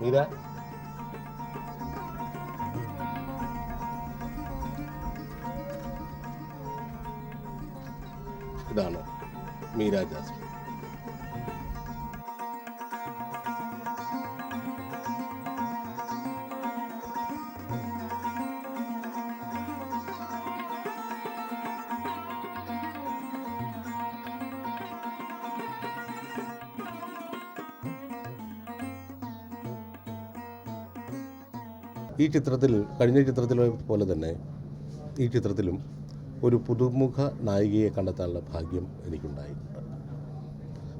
മീര ഇതാണ് മീര ജാസ്മിൻ ഈ ചിത്രത്തിൽ കഴിഞ്ഞ ചിത്രത്തിലെ പോലെ തന്നെ ഈ ചിത്രത്തിലും ഒരു പുതുമുഖ നായികയെ കണ്ടെത്താനുള്ള ഭാഗ്യം എനിക്കുണ്ടായിട്ടുണ്ട്.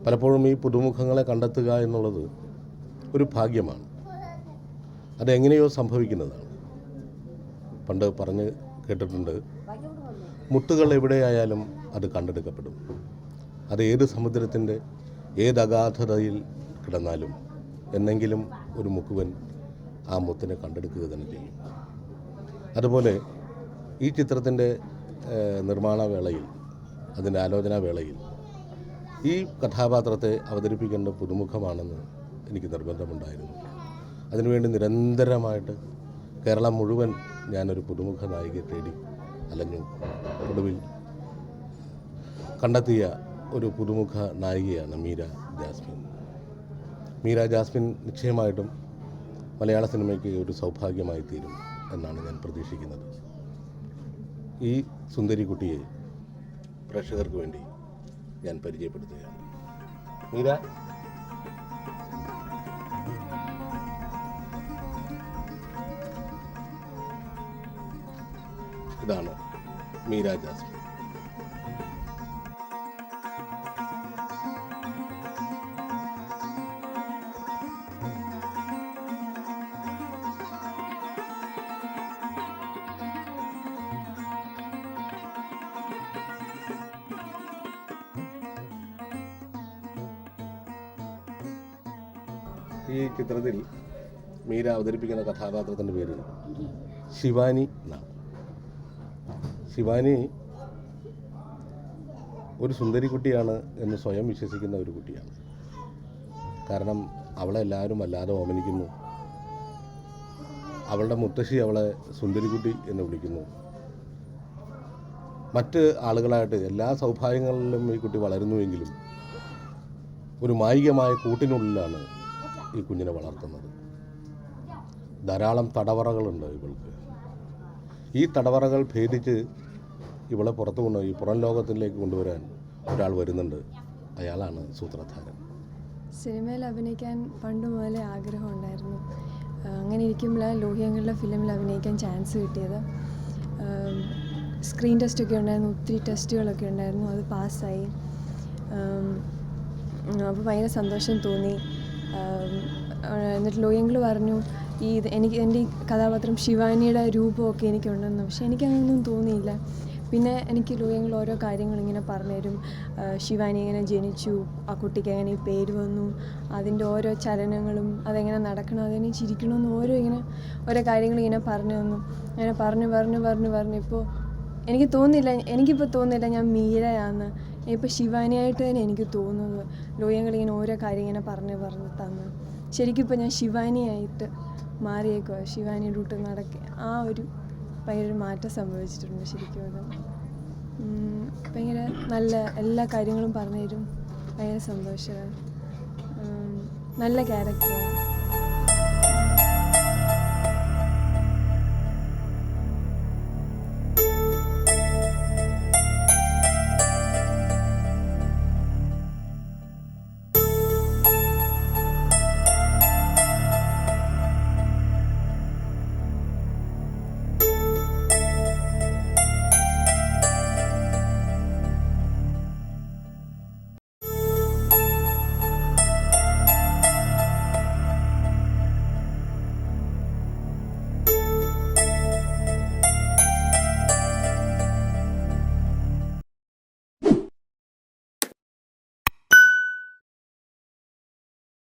പലപ്പോഴും ഈ പുതുമുഖങ്ങളെ കണ്ടെത്തുക എന്നുള്ളത് ഒരു ഭാഗ്യമാണ്. അതെങ്ങനെയോ സംഭവിക്കുന്നതാണ്. പണ്ട് പറഞ്ഞ് കേട്ടിട്ടുണ്ട് മുത്തുകൾ എവിടെയായാലും അത് കണ്ടെടുക്കപ്പെടും. അത് ഏത് സമുദ്രത്തിന്റെ ഏത് അഗാധതയിൽ കിടന്നാലും എന്നെങ്കിലും ഒരു മുക്കുവൻ ആ മുത്തിനെ കണ്ടെടുക്കുക തന്നെ ചെയ്യും. അതുപോലെ ഈ ചിത്രത്തിന്റെ നിർമ്മാണ വേളയിൽ അതിന്റെ ആലോചനാ വേളയിൽ ഈ കഥാപാത്രത്തെ അവതരിപ്പിക്കേണ്ട പുതുമുഖമാണെന്ന് എനിക്ക് നിർബന്ധമുണ്ടായിരുന്നു. അതിനുവേണ്ടി നിരന്തരമായിട്ട് കേരളം മുഴുവൻ ഞാനൊരു പുതുമുഖ നായികയെ തേടി അലഞ്ഞു ഒടുവിൽ കണ്ടെത്തിയ ഒരു പുതുമുഖ നായികയാണ് മീര ജാസ്മിൻ. മീര ജാസ്മിൻ നിശ്ചയമായിട്ടും മലയാള സിനിമയ്ക്ക് ഒരു സൗഭാഗ്യമായി തീരും എന്നാണ് ഞാൻ പ്രതീക്ഷിക്കുന്നത്. ഈ സുന്ദരി കുട്ടിയെ പ്രേക്ഷകർക്ക് വേണ്ടി ഞാൻ പരിചയപ്പെടുത്തുകയാണ്. മീര. ഇതാണ് മീര ജാസ്മിൻ. ഈ ചിത്രത്തിൽ മീര അവതരിപ്പിക്കുന്ന കഥാപാത്രത്തിന്റെ പേര് ശിവാനി എന്നാണ് ശിവാനി ഒരു സുന്ദരി കുട്ടിയാണ് എന്ന് സ്വയം വിശ്വസിക്കുന്ന ഒരു കുട്ടിയാണ്. കാരണം അവളെ എല്ലാവരും വല്ലാതെ ഓമനിക്കുന്നു. അവളുടെ മുത്തശ്ശി അവളെ സുന്ദരിക്കുട്ടി എന്ന് വിളിക്കുന്നു. മറ്റ് ആളുകളായിട്ട് എല്ലാ സൗഭാഗ്യങ്ങളിലും ഈ കുട്ടി വളരുന്നുവെങ്കിലും ഒരു മായികമായ കൂട്ടിനുള്ളിലാണ് ഈ കുഞ്ഞിനെ വളർത്തുന്നത്. ധാരാളം തടവറകളുണ്ട് ഇവൾക്ക്. ഈ തടവറകൾ ഭേദിച്ച് ഇവളെ പുറത്തു കൊണ്ടുപോയി പുറം ലോകത്തിലേക്ക് കൊണ്ടുവരാൻ ഒരാൾ വരുന്നുണ്ട്. അയാളാണ് സൂത്രധാരൻ. സിനിമയിൽ അഭിനയിക്കാൻ പണ്ട് മുതലേ ആഗ്രഹം ഉണ്ടായിരുന്നു. അങ്ങനെ ഇരിക്കുമ്പോഴാണ് ലോഹിയങ്ങളുടെ ഫിലിമിൽ അഭിനയിക്കാൻ ചാൻസ് കിട്ടിയത്. സ്ക്രീൻ ടെസ്റ്റൊക്കെ ഉണ്ടായിരുന്നു ഒത്തിരി ടെസ്റ്റുകളൊക്കെ ഉണ്ടായിരുന്നു അത് പാസ്സായി. അപ്പോൾ ഭയങ്കര സന്തോഷം തോന്നി. എന്നിട്ട് ലോയങ്കിൾ പറഞ്ഞു ഈ എനിക്ക് എന്റെ ഈ കഥാപാത്രം ശിവാനിയുടെ രൂപമൊക്കെ എനിക്കുണ്ടെന്ന്. പക്ഷെ എനിക്കങ്ങനൊന്നും തോന്നിയില്ല. പിന്നെ എനിക്ക് ലോയങ്ങൾ ഓരോ കാര്യങ്ങൾ ഇങ്ങനെ പറഞ്ഞുതരും ശിവാനി എങ്ങനെ ജനിച്ചു ആ കുട്ടിക്ക് എങ്ങനെ ഈ പേര് വന്നു അതിന്റെ ഓരോ ചലനങ്ങളും അതെങ്ങനെ നടക്കണം അതെങ്ങനെ ചിരിക്കണമെന്ന് ഓരോ ഇങ്ങനെ ഓരോ കാര്യങ്ങൾ ഇങ്ങനെ പറഞ്ഞു തന്നു. അങ്ങനെ പറഞ്ഞു പറഞ്ഞു പറഞ്ഞു പറഞ്ഞു. ഇപ്പോൾ എനിക്ക് തോന്നില്ല എനിക്കിപ്പോൾ തോന്നില്ല ഞാൻ മീരയാന്ന്. ഇപ്പോൾ ശിവാനിയായിട്ട് തന്നെ എനിക്ക് തോന്നുന്നത് ലോയങ്ങൾ ഇങ്ങനെ ഓരോ കാര്യം ഇങ്ങനെ പറഞ്ഞ് പറഞ്ഞ് തന്ന്. ശരിക്കും ഇപ്പോൾ ഞാൻ ശിവാനിയായിട്ട് മാറിയേക്കുക ശിവാനി റൂട്ട് നടക്കുക ആ ഒരു ഭയങ്കര മാറ്റം സംഭവിച്ചിട്ടുണ്ട് ശരിക്കും അത്. ഭയങ്കര നല്ല എല്ലാ കാര്യങ്ങളും പറഞ്ഞു തരും ഭയങ്കര സന്തോഷമാണ് നല്ല ക്യാരക്ടറാണ്